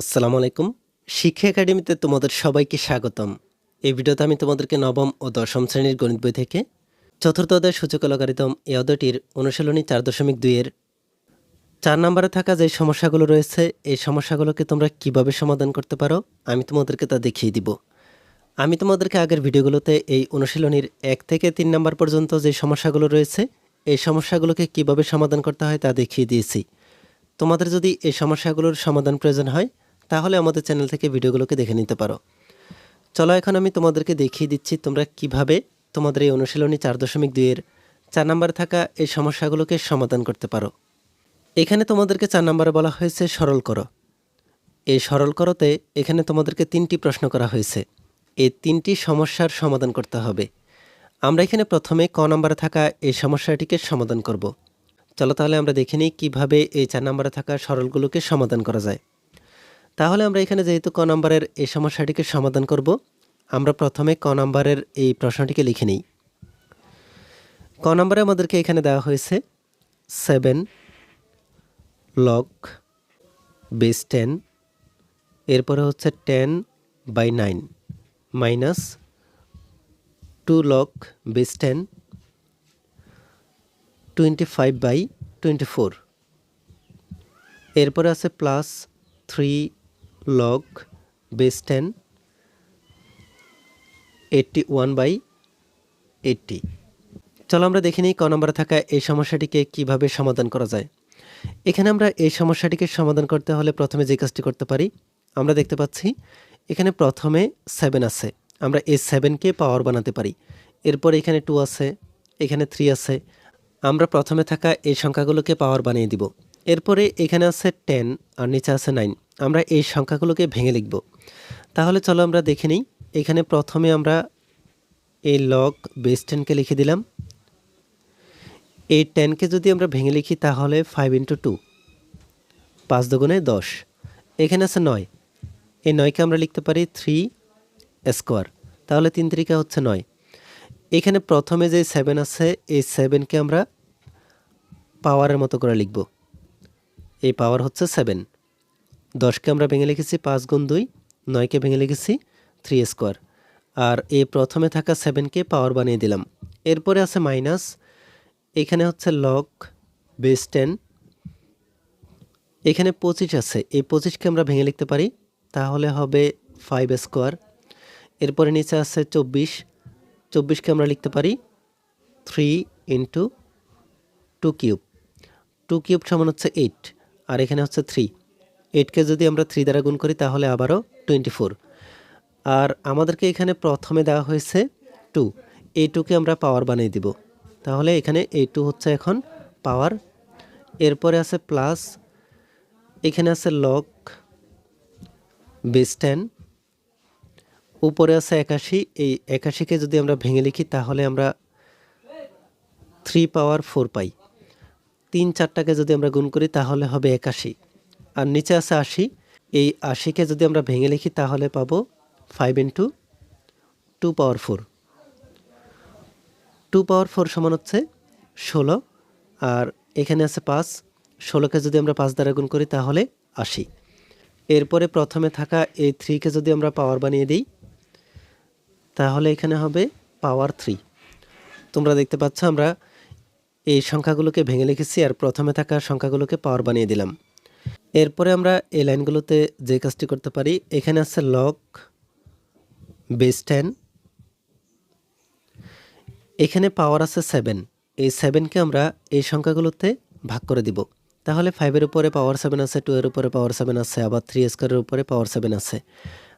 আসসালামু আলাইকুম। শিক্ষা একাডেমিতে তোমাদের সবাইকে স্বাগতম। এই ভিডিওতে আমি তোমাদেরকে নবম ও দশম শ্রেণির গণিত বই থেকে চতুর্থ অধ্যায় সূচক লগারিদম এই অধ্যায়টির অনুশীলনী চার দশমিক দুইয়ের চার নম্বরে থাকা যে সমস্যাগুলো রয়েছে, এই সমস্যাগুলোকে তোমরা কীভাবে সমাধান করতে পারো, আমি তোমাদেরকে তা দেখিয়ে দিব। আমি তোমাদেরকে আগের ভিডিওগুলোতে এই অনুশীলনীর এক থেকে তিন নম্বর পর্যন্ত যে সমস্যাগুলো রয়েছে, এই সমস্যাগুলোকে কীভাবে সমাধান করতে হয় তা দেখিয়ে দিয়েছি। তোমাদের যদি এই সমস্যাগুলোর সমাধান প্রয়োজন হয় তাহলে আমাদের চ্যানেল থেকে ভিডিওগুলোকে দেখে নিতে পারো। চলো এখন আমি তোমাদেরকে দেখিয়ে দিচ্ছি তোমরা কীভাবে তোমাদের এই অনুশীলনী চার দশমিক দুইয়ের চার নম্বরে থাকা এই সমস্যাগুলোকে সমাধান করতে পারো। এখানে তোমাদেরকে চার নম্বরে বলা হয়েছে, সরল করো। এই সরল করতে এখানে তোমাদেরকে তিনটি প্রশ্ন করা হয়েছে। এই তিনটি সমস্যার সমাধান করতে হবে। আমরা এখানে প্রথমে ক নম্বরে থাকা এই সমস্যাটিকে সমাধান করব। চলো তাহলে আমরা দেখে নিই কীভাবে এই চার নম্বরে থাকা সরলগুলোকে সমাধান করা যায়। তাহলে আমরা এখানে যেহেতু ক নম্বরের এই সমস্যাটিকে সমাধান করব, আমরা প্রথমে ক নম্বরের এই প্রশ্নটিকে লিখে নিই। ক নম্বরে আমাদেরকে এখানে দেওয়া হয়েছে সেভেন লক বেস টেন, এরপরে হচ্ছে ten by nine minus two log base ten twenty five by twenty four এরপরে আছে plus three log base ten eighty one by eighty চলো আমরা দেখে নিই ক নম্বরে থাকা এই সমস্যাটিকে কীভাবে সমাধান করা যায়। এখানে আমরা এই সমস্যাটিকে সমাধান করতে হলে প্রথমে যে কাজটি করতে পারি, আমরা দেখতে পাচ্ছি এখানে প্রথমে সেভেন আছে। আমরা এই সেভেনকে পাওয়ার বানাতে পারি। এরপর এখানে টু আছে, এখানে থ্রি আছে। আমরা প্রথমে থাকা এই সংখ্যাগুলোকে পাওয়ার বানিয়ে দিব। এরপরে এখানে আছে টেন আর নিচে আছে নাইন আমরা এই সংখ্যাগুলোকে ভেঙে লিখব। তাহলে চলো আমরা দেখে নিই। এখানে প্রথমে আমরা এই লগ বেস টেনকে লিখে দিলাম। এই টেনকে যদি আমরা ভেঙে লিখি তাহলে ফাইভ ইন্টু টু পাঁচ দুগুণে দশ। এখানে আছে নয়। এই নয়কে আমরা লিখতে পারি থ্রি স্কোয়ার তাহলে তিন তিরিকা হচ্ছে নয়। এখানে প্রথমে যে সেভেন আছে, এই সেভেনকে আমরা পাওয়ারের মতো করে লিখব। এই পাওয়ার হচ্ছে সেভেন দশকে আমরা ভেঙে লিখেছি পাঁচ গুণ দুই, নয়কে ভেঙে লিখেছি থ্রি স্কোয়ার আর এই প্রথমে থাকা সেভেনকে পাওয়ার বানিয়ে দিলাম। এরপরে আছে মাইনাস এখানে হচ্ছে লক বেস টেন এখানে পঁচিশ আছে। এই পঁচিশকে আমরা ভেঙে লিখতে পারি। তাহলে হবে ফাইভ স্কোয়ার এরপরে নিচে আছে চব্বিশ। চব্বিশকে আমরা লিখতে পারি three into two cube two cube সমান হচ্ছে এইট আর এখানে হচ্ছে থ্রি এইটকে যদি আমরা থ্রি দ্বারা গুণ করি, তাহলে আবারও টোয়েন্টি ফোর আর আমাদেরকে এখানে প্রথমে দেওয়া হয়েছে টু এই টুকে আমরা পাওয়ার বানিয়ে দিব। তাহলে এখানে এই টু হচ্ছে এখন পাওয়ার এরপরে আছে প্লাস এখানে আছে লক বেস টেন উপরে আছে একাশি। এই একাশিকে যদি আমরা ভেঙে লিখি, তাহলে আমরা থ্রি পাওয়ার ফোর পাই। তিন চারটাকে যদি আমরা গুণ করি, তাহলে হবে একাশি। আর নিচে আছে আশি। এই আশিকে যদি আমরা ভেঙে লিখি, তাহলে পাবো five into two power four two power four সমান হচ্ছে ষোলো। আর এখানে আছে পাঁচ। ষোলোকে যদি আমরা পাঁচ দ্বারা গুণ করি, তাহলে আশি। এরপরে প্রথমে থাকা এই থ্রিকে যদি আমরা পাওয়ার বানিয়ে দিই, তাহলে এখানে হবে পাওয়ার থ্রি তোমরা দেখতে পাচ্ছ, আমরা এই সংখ্যাগুলোকে ভেঙে লিখেছি আর প্রথমে থাকা সংখ্যাগুলোকে পাওয়ার বানিয়ে দিলাম। এরপরে আমরা এই লাইনগুলোতে যে কাজটি করতে পারি, এখানে আছে লক বেস টেন এখানে পাওয়ার আছে সেভেন এই সেভেনকে আমরা এই সংখ্যাগুলোতে ভাগ করে দিব। তাহলে ফাইভের উপরে পাওয়ার সেভেন আছে টু এর উপরে পাওয়ার সেভেন আছে, আবার থ্রি স্কোয়ারের উপরে পাওয়ার সেভেন আছে।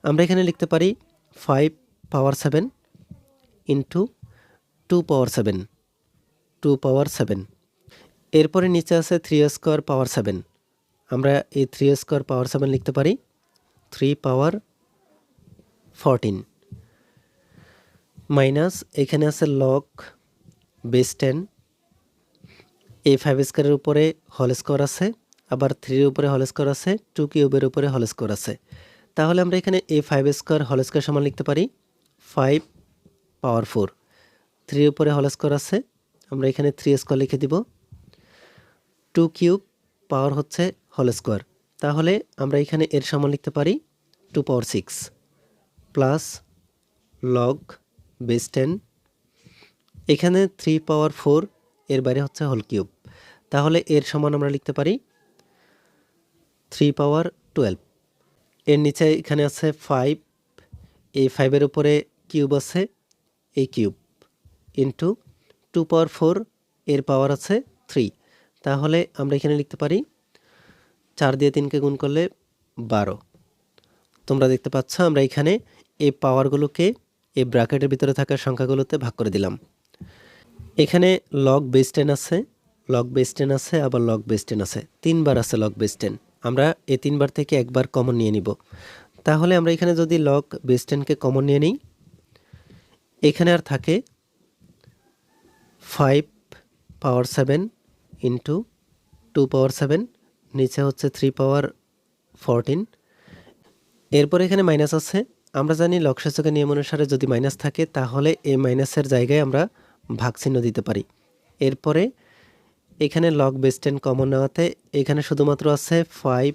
আমরা এখানে লিখতে পারি five power seven into two power seven two power seven. এরপরে নিচে আছে থ্রি স্কোয়ার পাওয়ার সেভেন। আমরা এই থ্রি স্কোয়ার পাওয়ার সেভেন লিখতে পারি। থ্রি পাওয়ার ফরটিন। মাইনাস এখানে আছে লক বেস টেন এই ফাইভ স্কোয়ারের উপরে হল স্কোয়ার আছে। আবার থ্রির উপরে হল স্কোয়ার আছে টু কিউবের উপরে হল স্কোয়ার আছে। তাহলে আমরা এখানে এই ফাইভ স্কোয়ার হল স্কোয়ার সমান লিখতে পারি। ফাইভ পাওয়ার ফোর থ্রির উপরে হল স্কোয়ার আছে আমরা এখানে থ্রি স্কোয়ার লিখে দিব। টু কিউব পাওয়ার হচ্ছে হল স্কোয়ার তাহলে আমরা এখানে এর সমান লিখতে পারি two power six plus log base ten এখানে থ্রি পাওয়ার ফোর এর বাইরে হচ্ছে হোল কিউব তাহলে এর সমান আমরা লিখতে পারি থ্রি পাওয়ার টুয়েলভ এর নিচে এখানে আছে ফাইভ এই ফাইভের উপরে কিউব আছে, এই cube into two power four এর পাওয়ার আছে থ্রি। তাহলে আমরা এখানে লিখতে পারি চার দিয়ে তিনকে গুণ করলে বারো। তোমরা দেখতে পাচ্ছ আমরা এখানে এই পাওয়ারগুলোকে এই ব্র্যাকেটের ভিতরে থাকা সংখ্যাগুলোতে ভাগ করে দিলাম। এখানে লগ বেস টেন আছে লগ বেস টেন আছে, আবার লগ বেস টেন আছে। তিনবার আছে লগ বেস টেন আমরা এই তিনবার থেকে একবার কমন নিয়ে নিব। তাহলে আমরা এখানে যদি লগ বেস টেনকে কমন নিয়ে নিই, এখানে আর থাকে five power seven into two power seven নিচে হচ্ছে থ্রি পাওয়ার ফোরটিন এরপর এখানে মাইনাস আছে। আমরা জানি লক্ষ্যসূচকের নিয়ম অনুসারে যদি মাইনাস থাকে, তাহলে এই মাইনাসের জায়গায় আমরা ভাগ চিহ্ন দিতে পারি। এরপরে এখানে লগ বেস টেন কমন নেওয়াতে এখানে শুধুমাত্র আছে ফাইভ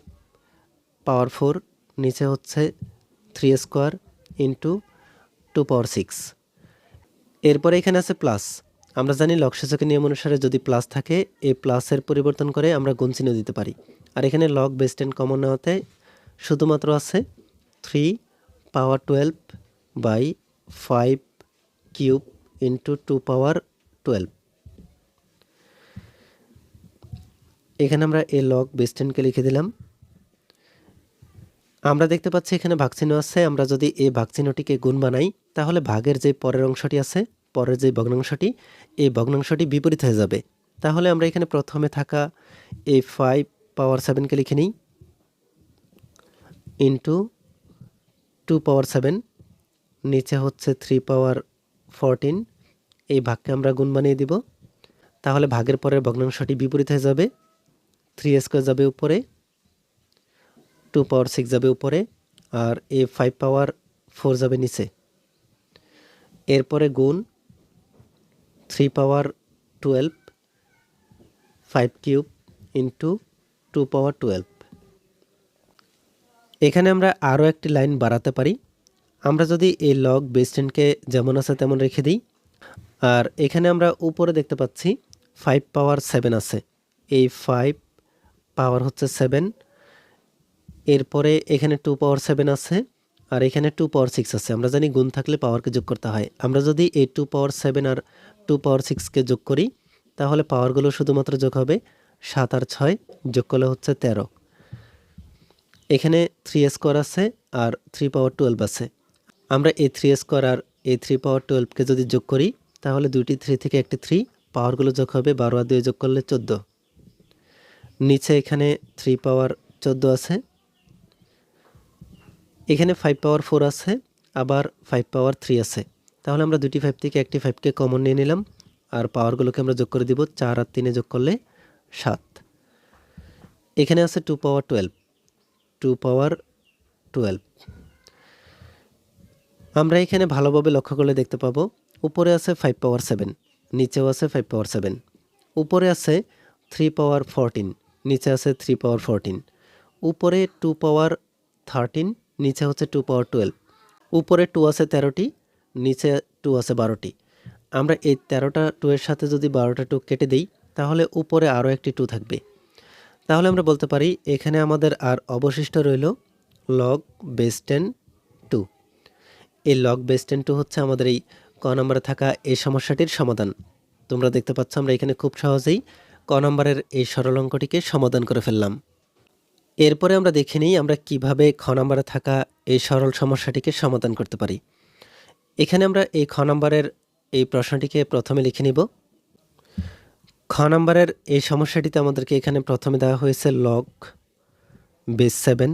পাওয়ার ফোর নিচে হচ্ছে three square into two power six এরপরে এখানে আছে প্লাস আমরা জানি লক্ষ্যসূচকের নিয়ম অনুসারে যদি প্লাস থাকে এই প্লাসের পরিবর্তন করে আমরা গুণ চিহ্ন দিতে পারি। আর এখানে লগ বেস টেন কমন নেওয়াতে শুধুমাত্র আছে three power twelve by five cube into two power twelve এখানে আমরা এ লগ বেস টেনকে লিখে দিলাম। আমরা দেখতে পাচ্ছি এখানে ভাগচিহ্ন আছে, আমরা যদি এই ভাগচিহ্নটিকে গুণ বানাই, তাহলে ভাগের যে পরের অংশটি আছে পরের যে ভগ্নাংশটি, এই ভগ্নাংশটি বিপরীত হয়ে যাবে। তাহলে আমরা এখানে প্রথমে থাকা এই ফাইভ পাওয়ার সেভেনকে লিখে নিই। ইন্টু টু পাওয়ার সেভেন নিচে হচ্ছে থ্রি পাওয়ার ফোরটিন এই ভাগকে আমরা গুণ বানিয়ে দিব। তাহলে ভাগের পরের ভগ্নাংশটি বিপরীত হয়ে যাবে। থ্রি স্কোয়ার যাবে উপরে টু পাওয়ার সিক্স যাবে উপরে, আর এ ফাইভ পাওয়ার ফোর যাবে নিচে। এরপরে গুণ three power twelve five cube into two power twelve এখানে আমরা আরও একটি লাইন বাড়াতে পারি। আমরা যদি এই লগ বেস যেমন আছে তেমন রেখে দিই। আর এখানে আমরা উপরে দেখতে পাচ্ছি ফাইভ পাওয়ার সেভেন আছে। এই ফাইভ পাওয়ার হচ্ছে সেভেন এরপরে এখানে টু পাওয়ার সেভেন আছে। আর এখানে টু পাওয়ার সিক্স আছে। আমরা জানি গুণ থাকলে পাওয়ারকে যোগ করতে হয়। আমরা যদি এই টু পাওয়ার সেভেন আর টু পাওয়ার সিক্সকে যোগ করি, তাহলে পাওয়ারগুলো শুধুমাত্র যোগ হবে সাত আর ছয়, যোগ করলে হচ্ছে তেরো। এখানে থ্রি স্কোয়ার আছে আর থ্রি পাওয়ার টুয়েলভ আছে। আমরা এই থ্রি স্কোয়ার আর এই থ্রি পাওয়ার টুয়েলভকে যদি যোগ করি, তাহলে দুইটি থ্রি থেকে একটি থ্রি পাওয়ারগুলো যোগ হবে বারো আর দুই যোগ করলে চোদ্দ। নিচে এখানে থ্রি পাওয়ার চোদ্দ আছে। এখানে ফাইভ পাওয়ার ফোর আছে, আবার ফাইভ পাওয়ার থ্রি আছে। তাহলে আমরা দুটি ফাইভ থেকে একটি ফাইভকে কমন নিয়ে নিলাম, আর পাওয়ারগুলোকে আমরা যোগ করে দিব চার আর তিনে যোগ করলে সাত। এখানে আছে two power twelve two power twelve আমরা এখানে ভালোভাবে লক্ষ্য করলে দেখতে পাবো, উপরে আছে ফাইভ পাওয়ার সেভেন নিচেও আছে ফাইভ পাওয়ার সেভেন উপরে আছে থ্রি পাওয়ার ফোরটিন নিচে আছে থ্রি পাওয়ার ফোরটিন উপরে টু পাওয়ার থার্টিন নিচে হচ্ছে টু পাওয়ার টুয়েলভ উপরে টু আছে তেরোটি, নিচে টু আছে বারোটি। আমরা এই তেরোটা টু এর সাথে যদি বারোটা টু কেটে দিই, তাহলে উপরে আরও একটি টু থাকবে। তাহলে আমরা বলতে পারি, এখানে আমাদের আর অবশিষ্ট রইল লগ বেস টেন টু এই লগ বেস টেন টু হচ্ছে আমাদের এই ক নম্বরে থাকা এই সমস্যাটির সমাধান। তোমরা দেখতে পাচ্ছ, আমরা এখানে খুব সহজেই ক নম্বরের এই সরল অঙ্কটিকে সমাধান করে ফেললাম। এরপরে আমরা দেখে নিই আমরা কীভাবে খ নম্বরে থাকা এই সরল সমস্যাটিকে সমাধান করতে পারি। এখানে আমরা এই খ নম্বরের এই প্রশ্নটিকে প্রথমে লিখে নিব। খ নম্বরের এই সমস্যাটিতে আমাদেরকে এখানে প্রথমে দেওয়া হয়েছে লগ বেস সেভেন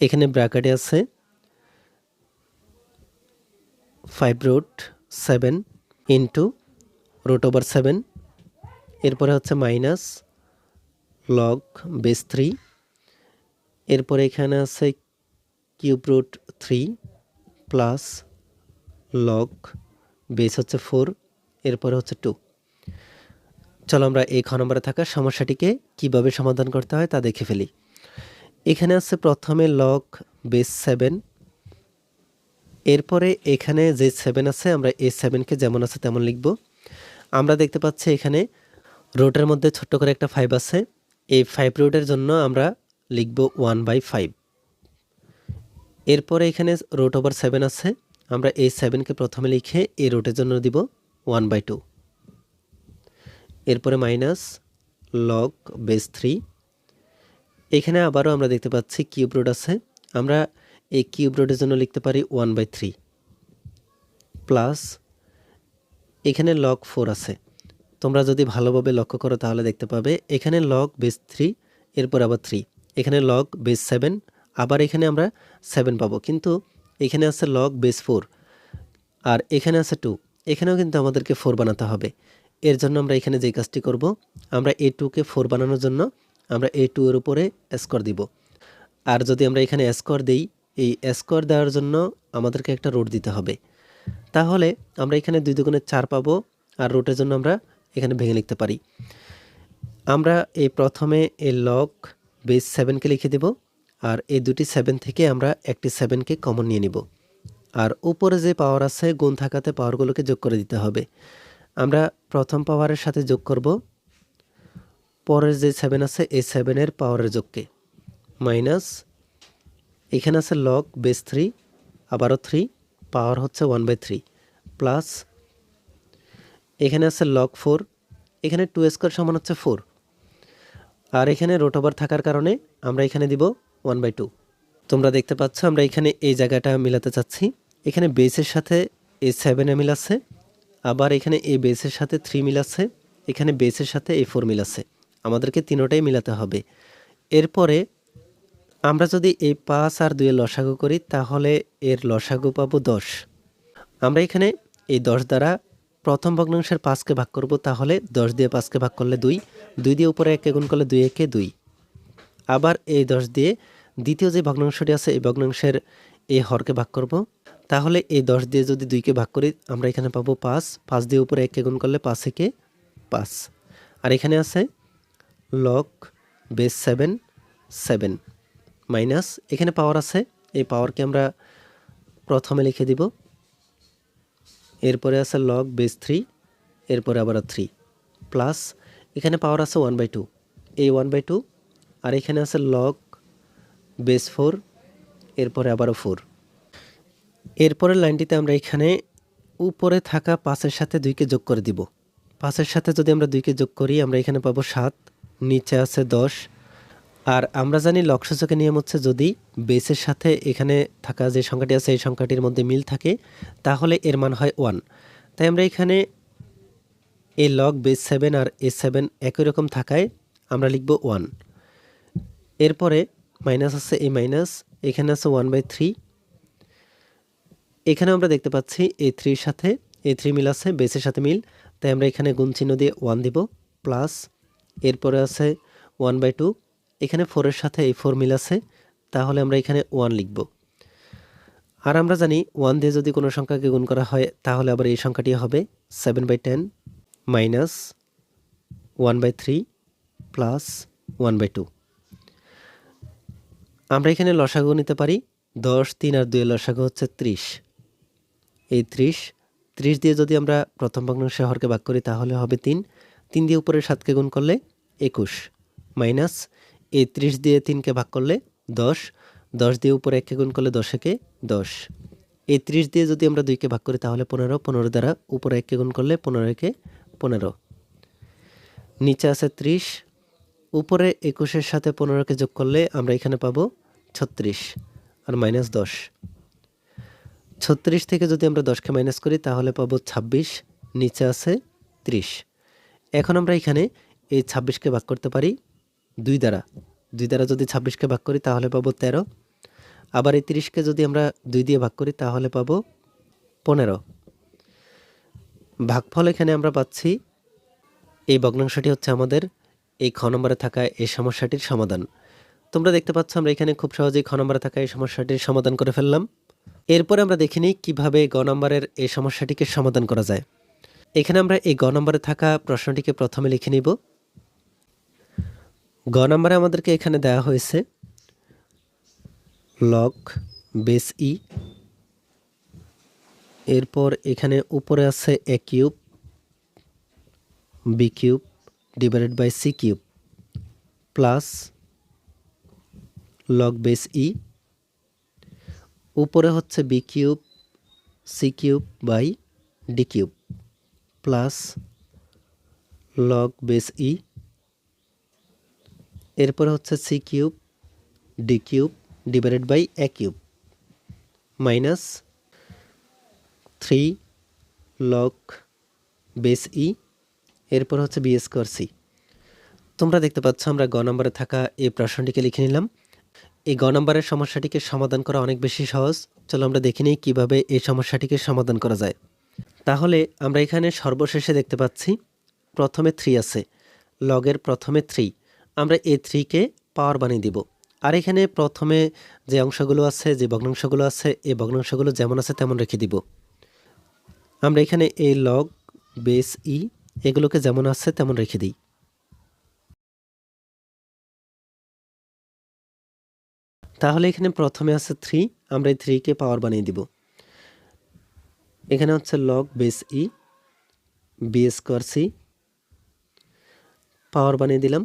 এখানে ব্র্যাকেটে আছে five root seven into root over seven এরপরে হচ্ছে মাইনাস লগ বেস থ্রি এরপরে এখানে আছে cube root three plus log base হচ্ছে ফোর এরপরে হচ্ছে টু চলো আমরা এই খ নম্বরে থাকা সমস্যাটিকে কীভাবে সমাধান করতে হয় তা দেখে ফেলি। এখানে আছে প্রথমে লক বেস সেভেন এরপরে এখানে যে সেভেন আছে আমরা এ সেভেনকে যেমন আছে তেমন লিখব। আমরা দেখতে পাচ্ছি এখানে রোডের মধ্যে ছোট্ট করে একটা ফাইভ আছে। এই ফাইভ রোডের জন্য আমরা লিখব ওয়ান বাই ফাইভ এরপরে এখানে রোড ওভার সেভেন আছে। আমরা এই সেভেনকে প্রথমে লিখে এই রোডের জন্য দিব ওয়ান বাই টু এরপরে মাইনাস লগ বেস থ্রি এখানে আবারও আমরা দেখতে পাচ্ছি কিউব রোড আছে। আমরা এই কিউব রোডের জন্য লিখতে পারি ওয়ান বাই থ্রি প্লাস এখানে লগ ফোর আছে। তোমরা যদি ভালোভাবে লক্ষ্য করো তাহলে দেখতে পাবে এখানে লগ বেস থ্রি এরপর আবার থ্রি এখানে লগ বেস সেভেন আবার এখানে আমরা সেভেন পাবো। কিন্তু এখানে আছে লগ বেস ফোর আর এখানে আছে টু এখানেও কিন্তু আমাদেরকে ফোর বানাতে হবে। এর জন্য আমরা এখানে যে কাজটি করব, আমরা এ টুকে ফোর বানানোর জন্য আমরা এ টু এর উপরে স্কোর দিব। আর যদি আমরা এখানে স্কোর দিই, এই স্কোর দেওয়ার জন্য আমাদেরকে একটা রোড দিতে হবে। তাহলে আমরা এখানে দুই দুগুণে চার পাবো আর রোটের জন্য আমরা এখানে ভেঙে লিখতে পারি। আমরা এই প্রথমে এই লক বেস সেভেনকে লিখে দেব, আর এই দুটি সেভেন থেকে আমরা একটি সেভেনকে কমন নিয়ে নিব। আর উপরে যে পাওয়ার আছে, গুণ থাকাতে পাওয়ারগুলোকে যোগ করে দিতে হবে। আমরা প্রথম পাওয়ারের সাথে যোগ করব, পরের যে সেভেন আছে, এই সেভেনের পাওয়ারের যোগকে। মাইনাস এখানে আছে লক বেস থ্রি আবারও থ্রি পাওয়ার হচ্ছে ওয়ান বাই থ্রি প্লাস এখানে আছে লক ফোর এখানে টু স্কোয়ার সমান হচ্ছে ফোর আর এখানে রোট ওভার থাকার কারণে আমরা এখানে দিব ওয়ান বাই টু তোমরা দেখতে পাচ্ছ আমরা এখানে এই জায়গাটা মিলাতে চাচ্ছি। এখানে বেসের সাথে এ সেভেনে মিল আছে, আবার এখানে এ বেসের সাথে থ্রি মিল আছে, এখানে বেসের সাথে এ ফোর মিল আছে। আমাদেরকে তিনোটাই মিলাতে হবে। এরপরে আমরা যদি এই পাঁচ আর দুইয়ের লসাগু করি, তাহলে এর লসাগু পাবো দশ। আমরা এখানে এই দশ দ্বারা প্রথম ভগ্নাংশের পাঁচকে ভাগ করব তাহলে দশ দিয়ে পাঁচকে ভাগ করলে দুই দুই দিয়ে উপরে একে গুণ করলে দুই, একে দুই। আবার এই দশ দিয়ে দ্বিতীয় যে ভগ্নাংশটি আছে, এই ভগ্নাংশের এই হরকে ভাগ করব। তাহলে এই দশ দিয়ে যদি দুইকে ভাগ করি, আমরা এখানে পাবো পাঁচ পাঁচ দিয়ে উপরে একে গুণ করলে পাঁচ, একে পাঁচ। আর এখানে আছে log base seven seven minus এখানে পাওয়ার আছে, এই পাওয়ারকে আমরা প্রথমে লিখে দিব। এরপরে আছে লগ বেস থ্রি এরপরে আবার থ্রি প্লাস এখানে পাওয়ার আছে ওয়ান বাই টু এই ওয়ান বাই টু আর এখানে আছে লগ বেস ফোর এরপরে আবারও ফোর এরপরের লাইনটিতে আমরা এখানে উপরে থাকা পাঁচের সাথে দুইকে যোগ করে দিব। পাঁচের সাথে যদি আমরা দুইকে যোগ করি, আমরা এখানে পাবো সাত, নিচে আছে দশ আর আমরা জানি লক্ষ্যচকের নিয়ম হচ্ছে যদি বেসের সাথে এখানে থাকা যে সংখ্যাটি আছে, এই সংখ্যাটির মধ্যে মিল থাকে, তাহলে এর মান হয় ওয়ান তাই আমরা এখানে এ লগ বেস সেভেন আর এ সেভেন একই রকম থাকায় আমরা লিখব ওয়ান এরপরে মাইনাস আছে এ মাইনাস এখানে আছে ওয়ান বাই থ্রি এখানে আমরা দেখতে পাচ্ছি এ থ্রির সাথে এ থ্রি মিল আছে, বেসের সাথে মিল। তাই আমরা এখানে গুণ চিহ্ন দিয়ে ওয়ান দিব প্লাস এরপরে আছে ওয়ান বাই টু এখানে ফোরের সাথে এই ফোর মিল আছে, তাহলে আমরা এখানে ওয়ান লিখব। আর আমরা জানি ওয়ান দিয়ে যদি কোনো সংখ্যাকে গুণ করা হয়, তাহলে আবার এই সংখ্যাটি হবে seven by ten minus one by three plus one by two আমরা এখানে লসাগু নিতে পারি, দশ, তিন আর দুই লসাগু হচ্ছে ত্রিশ। এই ত্রিশ ত্রিশ দিয়ে যদি আমরা প্রথম ভগ্নাংশে হরকে ভাগ করি, তাহলে হবে তিন। তিন দিয়ে উপরে সাতকে গুণ করলে একুশ মাইনাস এই ত্রিশ দিয়ে তিনকে ভাগ করলে দশ। দশ দিয়ে উপরে একে গুণ করলে দশেকে দশ। এই ত্রিশ দিয়ে যদি আমরা দুইকে ভাগ করি তাহলে পনেরো। পনেরো দ্বারা উপরে একে গুণ করলে পনেরো একে পনেরো। নিচে আছে ত্রিশ। উপরে একুশের সাথে পনেরোকে যোগ করলে আমরা এখানে পাবো ছত্রিশ আর মাইনাস দশ। ছত্রিশ থেকে যদি আমরা দশকে মাইনাস করি তাহলে পাবো ছাব্বিশ। নিচে আছে ত্রিশ। এখন আমরা এখানে এই ছাব্বিশকে ভাগ করতে পারি দুই দ্বারা। দুই দ্বারা যদি ছাব্বিশকে ভাগ করি, তাহলে পাবো তেরো। আবার এই তিরিশকে যদি আমরা দুই দিয়ে ভাগ করি, তাহলে পাবো পনেরো। ভাগফল এখানে আমরা পাচ্ছি, এই ভগ্নাংশটি হচ্ছে আমাদের এই খ নম্বরে থাকা এই সমস্যাটির সমাধান। তোমরা দেখতে পাচ্ছ আমরা এখানে খুব সহজেই খ নম্বরে থাকা এই সমস্যাটির সমাধান করে ফেললাম। এরপরে আমরা দেখে নিই কীভাবে গ নম্বরের এই সমস্যাটিকে সমাধান করা যায়। এখানে আমরা এই গ নম্বরে থাকা প্রশ্নটিকে প্রথমে লিখে নিব। গ নম্বরে আমাদেরকে এখানে দেওয়া হয়েছে লগ বেস ই। এরপর এখানে উপরে আছে A cube, B cube divided by C cube, plus log base e. উপরে হচ্ছে B cube, C cube by D cube, plus log base e. এরপরে হচ্ছে C cube, D cube divided by A cube. Minus three log base e, এরপর হচ্ছে B square C. তোমরা দেখতে পাচ্ছ আমরা গ নম্বরে থাকা এই প্রশ্নটিকে লিখে নিলাম। এই গ নম্বরের সমস্যাটিকে সমাধান করা অনেক বেশি সহজ। চলো আমরা দেখে নিই কীভাবে এই সমস্যাটিকে সমাধান করা যায়। তাহলে আমরা এখানে সর্বশেষে দেখতে পাচ্ছি প্রথমে থ্রি আছে, লগের প্রথমে থ্রি। আমরা এ থ্রিকে পাওয়ার বানিয়ে দিব। আর এখানে প্রথমে যে অংশগুলো আছে, যে ভগ্নাংশগুলো আছে, এই ভগ্নাংশগুলো যেমন আছে তেমন রেখে দিব। আমরা এখানে এই লগ বেস ই এগুলোকে যেমন আছে তেমন রেখে দিই। তাহলে এখানে প্রথমে আছে থ্রি আমরা এই থ্রিকে পাওয়ার বানিয়ে দিব। এখানে হচ্ছে log base e B square C power বানিয়ে দিলাম।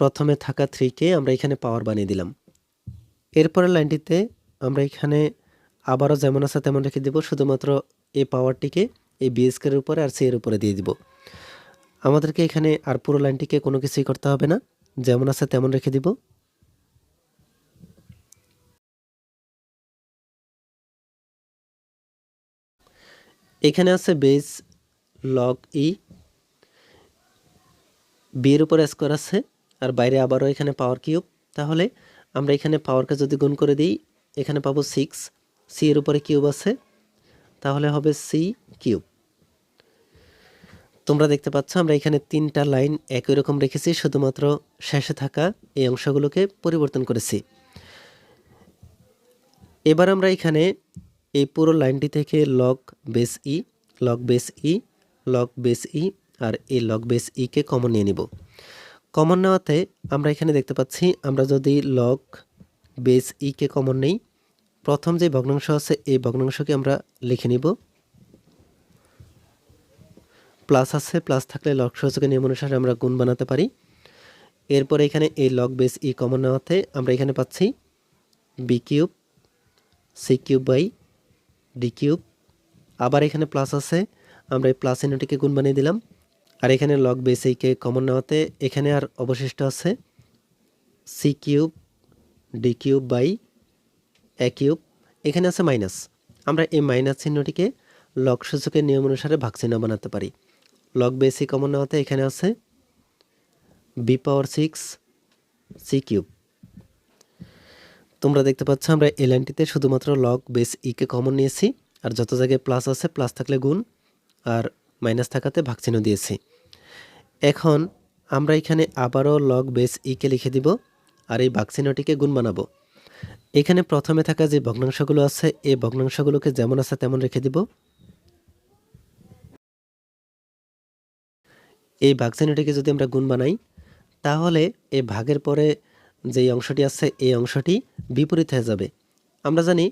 প্রথমে থাকা থ্রিকে আমরা এখানে পাওয়ার বানিয়ে দিলাম। এরপরের লাইনটিতে আমরা এখানে আবারও যেমন আছে তেমন রেখে দেব, শুধুমাত্র এই পাওয়ারটিকে এই বি স্কোয়ারের উপরে আর সি এর উপরে দিয়ে দিব। আমাদেরকে এখানে আর পুরো লাইনটিকে কোনো কিছুই করতে হবে না, যেমন আছে তেমন রেখে দিব। এখানে আছে বেস লগ ই বিয়ের উপর স্কোয়ার আছে আর বাইরে আবারও এখানে পাওয়ার কিউব তাহলে আমরা এখানে পাওয়ারকে যদি গুণ করে দিই, এখানে পাবো সিক্স সি এর উপরে কিউব আছে, তাহলে হবে সি কিউব তোমরা দেখতে পাচ্ছ আমরা এখানে তিনটা লাইন একই রকম রেখেছি, শুধুমাত্র শেষে থাকা এই অংশগুলোকে পরিবর্তন করেছি। এবার আমরা এখানে এই পুরো লাইনটি থেকে log base e log base e log base e আর এই লগ বেস ইকে কমন নিয়ে নিব। কমন নেওয়াতে আমরা এখানে দেখতে পাচ্ছি, আমরা যদি লগ বেস ইকে কমন নেই, প্রথম যে ভগ্নাংশ আছে, এই ভগ্নাংশকে আমরা লিখে নিব। প্লাস আছে প্লাস থাকলে লগ সূচকের নিয়ম অনুসারে আমরা গুণ বানাতে পারি। এরপর এখানে এই লগ বেস ই কমন নেওয়াতে আমরা এখানে পাচ্ছি B cube C cube by D cube আবার এখানে প্লাস আছে, আমরা এই প্লাস চিহ্নটিকে গুণ বানিয়ে দিলাম। আর এখানে লগ বেস এইকে কমন নেওয়াতে এখানে আর অবশিষ্ট আছে C cube D cube by A cube এখানে আছে মাইনাস আমরা এই মাইনাস চিহ্নটিকে লগ সূচকের নিয়ম অনুসারে ভাগ চিহ্ন বানাতে পারি। লগ বেসি কমন নেওয়াতে এখানে আছে B power six C cube তোমরা দেখতে পাচ্ছ আমরা এই লাইনটিতে শুধুমাত্র লগ বেস ইকে কমন নিয়েছি, আর যত জায়গায় প্লাস আছে প্লাস থাকলে গুণ। আর মাইনাস থাকাতে ভাগ দিয়েছি। এখন আমরা এখানে আবারও লগ বেস ইকে লিখে দিব আর এই চিহ্নটিকে গুণ বানাবো। এখানে প্রথমে থাকা যে ভগ্নাংশগুলো আছে, এই ভগ্নাংশগুলোকে যেমন আছে তেমন রেখে দিব। এই ভাগ চিহ্নটিকে যদি আমরা গুণ বানাই, তাহলে এই ভাগের পরে যেই অংশটি আছে, এই অংশটি বিপরীত হয়ে যাবে। আমরা জানি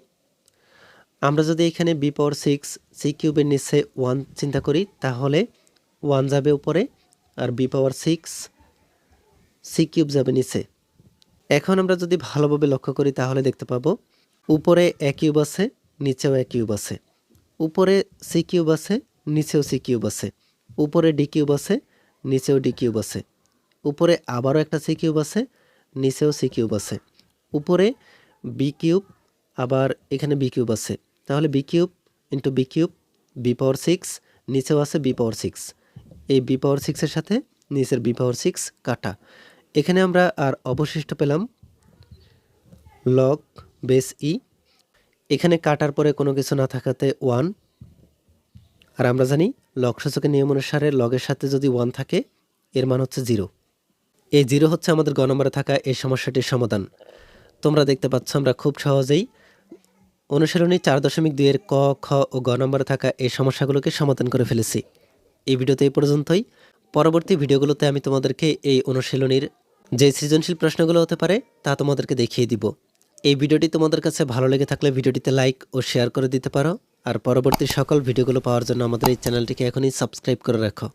আমরা যদি এখানে বি পাওয়ার সিক্স সি কিউবের নিচে ওয়ান চিন্তা করি, তাহলে ওয়ান যাবে উপরে আর B power six C cube যাবে নিচে। এখন আমরা যদি ভালোভাবে লক্ষ্য করি, তাহলে দেখতে পাবো উপরে এ কিউব আছে, নিচেও এ কিউব আছে। উপরে সি কিউব আছে, নিচেও সি কিউব আছে। উপরে ডি কিউব আছে, নিচেও ডি কিউব আছে। উপরে আবারও একটা সি কিউব আছে, নিচেও সি কিউব আছে। উপরে বি কিউব আবার এখানে বি কিউব আছে। তাহলে B cube into B cube B power six নিচেও আছে বি পাওয়ার সিক্স এই বি পাওয়ার সিক্সের সাথে নিচের বি পাওয়ার সিক্স কাটা। এখানে আমরা আর অবশিষ্ট পেলাম লগ বেস ই এখানে কাটার পরে কোনো কিছু না থাকাতে ওয়ান আর আমরা জানি লগ সূচকের নিয়ম অনুসারে লগের সাথে যদি ওয়ান থাকে, এর মান হচ্ছে জিরো এই জিরো হচ্ছে আমাদের গ নম্বরে থাকা এই সমস্যাটির সমাধান। তোমরা দেখতে পাচ্ছ আমরা খুব সহজেই অনুশীলনী চার দশমিক দুইয়ের ক, খ ও গ নম্বরে থাকা এই সমস্যাগুলোকে সমাধান করে ফেলেছি। এই ভিডিওতে এই পর্যন্তই। পরবর্তী ভিডিওগুলোতে আমি তোমাদেরকে এই অনুশীলনীর যে সৃজনশীল প্রশ্নগুলো হতে পারে তা তোমাদেরকে দেখিয়ে দিব। এই ভিডিওটি তোমাদের কাছে ভালো লেগে থাকলে ভিডিওটিতে লাইক ও শেয়ার করে দিতে পারো। আর পরবর্তী সকল ভিডিওগুলো পাওয়ার জন্য আমাদের এই চ্যানেলটিকে এখনই সাবস্ক্রাইব করে রাখো।